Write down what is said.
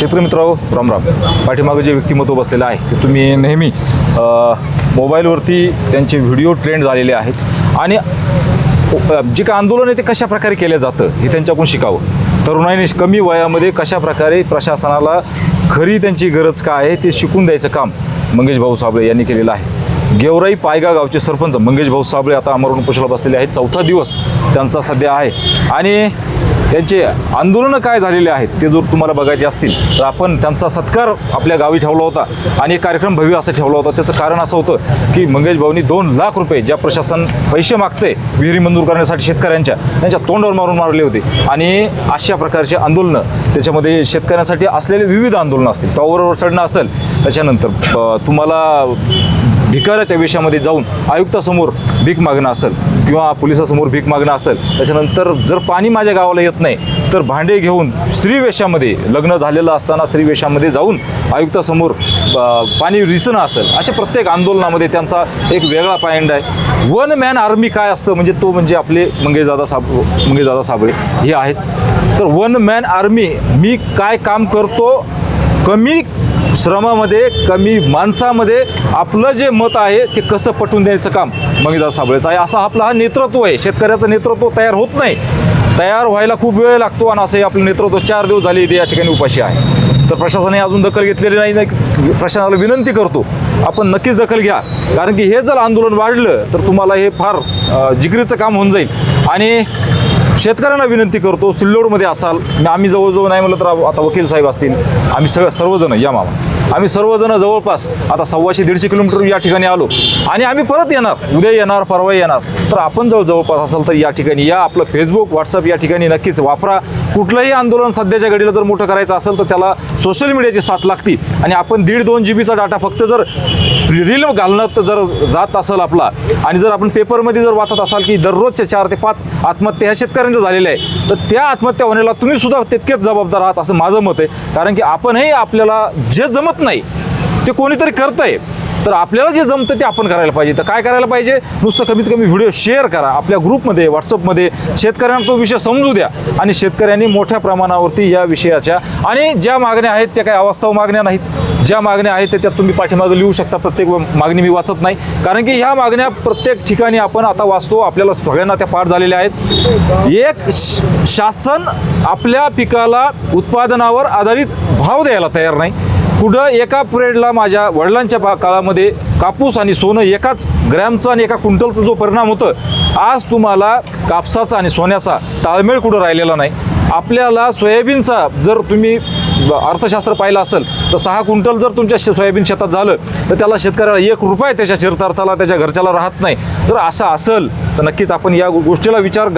शेतकरी मित्रांनो रामराम. पाठीमागं जे व्यक्तिमत्व बसलेलं आहे ते तुम्ही नेहमी मोबाईलवरती त्यांचे व्हिडिओ ट्रेंड झालेले आहेत. आणि जे काय आंदोलन आहे ते कशा प्रकारे केलं जातं हे त्यांच्याकडून शिकावं. तरुणाईने कमी वयामध्ये कशा प्रकारे प्रशासनाला खरी त्यांची गरज काय आहे ते शिकून द्यायचं काम मंगेश भाऊ साबळे यांनी केलेलं आहे. गेवराई पायगा गावचे सरपंच मंगेश भाऊ साबळे आता अमरण कुशला बसलेले आहेत. चौथा दिवस त्यांचा सध्या आहे. आणि त्यांचे आंदोलनं काय झालेले आहेत ते जर तुम्हाला बघायचे असतील तर आपण त्यांचा सत्कार आपल्या गावी ठेवला होता आणि एक कार्यक्रम भव्य असं ठेवला होता. त्याचं कारण असं होतं की मंगेश भाऊनी दोन लाख रुपये ज्या प्रशासन पैसे मागते विहिरी मंजूर करण्यासाठी शेतकऱ्यांच्या त्यांच्या तोंडावर मारून मारले होते. आणि अशा प्रकारचे आंदोलनं त्याच्यामध्ये शेतकऱ्यांसाठी असलेले विविध आंदोलनं असतील. टॉवरवर चढणं असेल त्याच्यानंतर तुम्हाला भिकाऱ्याच्या वेशामध्ये जाऊन आयुक्तासमोर भीक मागणं असेल किंवा पोलिसासमोर भीक मागणं असेल त्याच्यानंतर जर पाणी माझ्या गावाला येत नाही तर भांडे घेऊन स्त्रीवेशामध्ये लग्न झालेलं असताना स्त्रीवेशामध्ये जाऊन आयुक्तासमोर पाणी रिचणं असेल अशा प्रत्येक आंदोलनामध्ये त्यांचा एक वेगळा पॉईंट आहे. वन मॅन आर्मी काय असतं म्हणजे तो म्हणजे आपले मंगेशदादा साब मंगेशदादा साबळे हे आहेत. तर वन मॅन आर्मी मी काय काम करतो कमी श्रमामध्ये कमी माणसामध्ये आपलं जे मत आहे ते कसं पटवून द्यायचं काम? मंगेशदादा साबळेचं आहे. असा आपला हा नेतृत्व आहे. शेतकऱ्याचं नेतृत्व तयार होत नाही. तयार व्हायला खूप वेळ लागतो आणि असंही आपलं नेतृत्व चार दिवस झाले इथे या ठिकाणी उपाशी आहे. तर प्रशासनाने अजून दखल घेतलेली नाही. नाही प्रशासनाला विनंती करतो आपण नक्कीच दखल घ्या. कारण की हे जर आंदोलन वाढलं तर तुम्हाला हे फार जिगरीचं काम होऊन जाईल. आणि शेतकऱ्यांना विनंती करतो सिल्लोडमध्ये असाल. आम्ही जवळजवळ नाही म्हणलं तर आता वकील साहेब असतील. आम्ही सगळं सर्वजण या मामा. आम्ही सर्वजण जवळपास आता सव्वाशे दीडशे किलोमीटर या ठिकाणी आलो. आणि आम्ही परत येणार. उद्या येणार परवा येणार. तर आपण जवळ जवळपास असाल तर या ठिकाणी या आपलं फेसबुक व्हॉट्सअप या ठिकाणी नक्कीच वापरा. कुठलंही आंदोलन सध्याच्या घडीला जर मोठं करायचं असेल तर त्याला सोशल मीडियाची साथ लागती. आणि आपण दीड दोन जी बीचा डाटा फक्त जर रील घालण्यात जर जात असेल आपला आणि जर आपण पेपरमध्ये जर वाचत असाल की दररोजच्या चार ते पाच आत्महत्या ह्या शेतकऱ्यांच्या झालेल्या आहे तर त्या आत्महत्या होण्याला तुम्ही सुद्धा तितकेच जबाबदार आहात असं माझं मत आहे. कारण की आपणही आपल्याला जे जमत नाही. ते कोणीतरी करतंय. तर आपल्याला जे जमतं ते आपण करायला पाहिजे. तर काय करायला पाहिजे? नुसतं कमीत कमी व्हिडिओ शेअर करा. आपल्या ग्रुपमध्ये व्हॉट्सअपमध्ये शेतकऱ्यांना तो विषय समजू द्या. आणि शेतकऱ्यांनी मोठ्या प्रमाणावरती या विषयाच्या आणि ज्या मागण्या आहेत त्या काही अवास्तव मागण्या नाहीत. ज्या मागण्या आहेत त्या त्यात तुम्ही पाठीमागं लिहू शकता. प्रत्येक मागणी मी वाचत नाही. कारण की ह्या मागण्या प्रत्येक ठिकाणी आपण आता वाचतो. आपल्याला सगळ्यांना त्या पाठ झालेल्या आहेत. एक श- शासन आपल्या पिकाला उत्पादनावर आधारित भाव द्यायला तयार नाही. पुढं एका पिरियडला माझ्या वडिलांच्या पा काळामध्ये कापूस आणि सोनं एकाच ग्रॅमचा आणि एका क्विंटलचा जो परिणाम होतं आज तुम्हाला कापसाचा आणि सोन्याचा ताळमेळ कुठं राहिलेला नाही. आपल्याला सोयाबीनचा जर तुम्ही अर्थशास्त्र पाहिलं असेल तर सहा क्विंटल जर तुमच्या शे- सोयाबीन शेतात झालं तर त्याला शेतकऱ्याला एक रुपये त्याच्या शिरतार्थाला त्याच्या घरच्याला राहत नाही. जर असं असेल तर नक्कीच आपण या गोष्टीला विचार